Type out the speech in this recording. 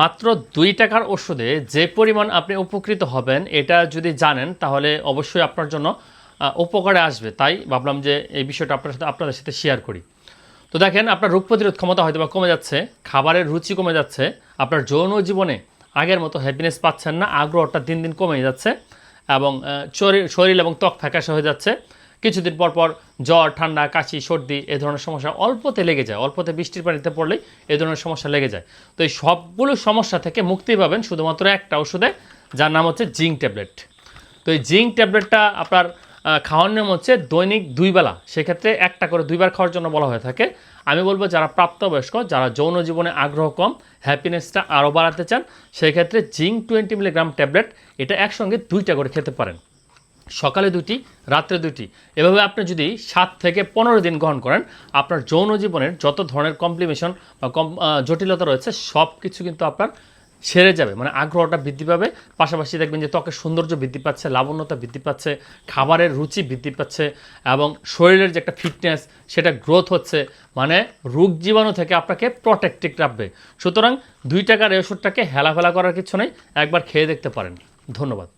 মাত্র দুই টাকার ওষুধে যে পরিমাণ আপনি উপকৃত হবেন, এটা যদি জানেন, তাহলে অবশ্যই আপনার জন্য উপকারে আসবে। তাই ভাবলাম যে এই বিষয়টা আপনার সাথে আপনাদের সাথে শেয়ার করি। তো দেখেন, আপনার রোগ প্রতিরোধ ক্ষমতা হয়তো বা কমে যাচ্ছে, খাবারের রুচি কমে যাচ্ছে, আপনার যৌন জীবনে আগের মতো হ্যাপিনেস পাচ্ছেন না, আগ্রহটা দিন দিন কমে যাচ্ছে এবং শরীর শরীর এবং ত্বক ফ্যাকাশে হয়ে যাচ্ছে। কিছুদিন পর পর জ্বর, ঠান্ডা, কাশি, সর্দি এ ধরনের সমস্যা অল্পতে লেগে যায়। অল্পতে বৃষ্টির পানিতে পড়লেই এ ধরনের সমস্যা লেগে যায়। তো এই সবগুলো সমস্যা থেকে মুক্তি পাবেন শুধুমাত্র একটা ওষুধে, যার নাম হচ্ছে জিঙ্ক ট্যাবলেট। তো এই জিঙ্ক ট্যাবলেটটা আপনার খাওয়ার নিয়ম হচ্ছে দৈনিক দুই বেলা। সেক্ষেত্রে একটা করে দুইবার খাওয়ার জন্য বলা হয়ে থাকে। আমি বলব যারা প্রাপ্তবয়স্ক, যারা যৌন জীবনে আগ্রহ কম, হ্যাপিনেসটা আরও বাড়াতে চান সেই ক্ষেত্রে জিঙ্ক টোয়েন্টি মিলিগ্রাম ট্যাবলেট, এটা একসঙ্গে দুইটা করে খেতে পারেন। সকালে দুটি রাত্রে দুটি এভাবে আপনি যদি সাত থেকে পনেরো দিন গ্রহণ করেন, আপনার যৌন জীবনের যত ধরনের কমপ্লিমেশন বা কম জটিলতা রয়েছে, সব কিছু কিন্তু আপনার সেরে যাবে। মানে আগ্রহটা বৃদ্ধি পাবে। পাশাপাশি দেখবেন যে ত্বকের সৌন্দর্য বৃদ্ধি পাচ্ছে, লাবণ্যতা বৃদ্ধি পাচ্ছে, খাবারের রুচি বৃদ্ধি পাচ্ছে এবং শরীরের যে একটা ফিটনেস, সেটা গ্রোথ হচ্ছে। মানে রোগ জীবাণু থেকে আপনাকে প্রোটেক্টিভ রাখবে। সুতরাং দুই টাকার এই ওষুধটাকে হেলাফেলা করার কিছু নেই। একবার খেয়ে দেখতে পারেন। ধন্যবাদ।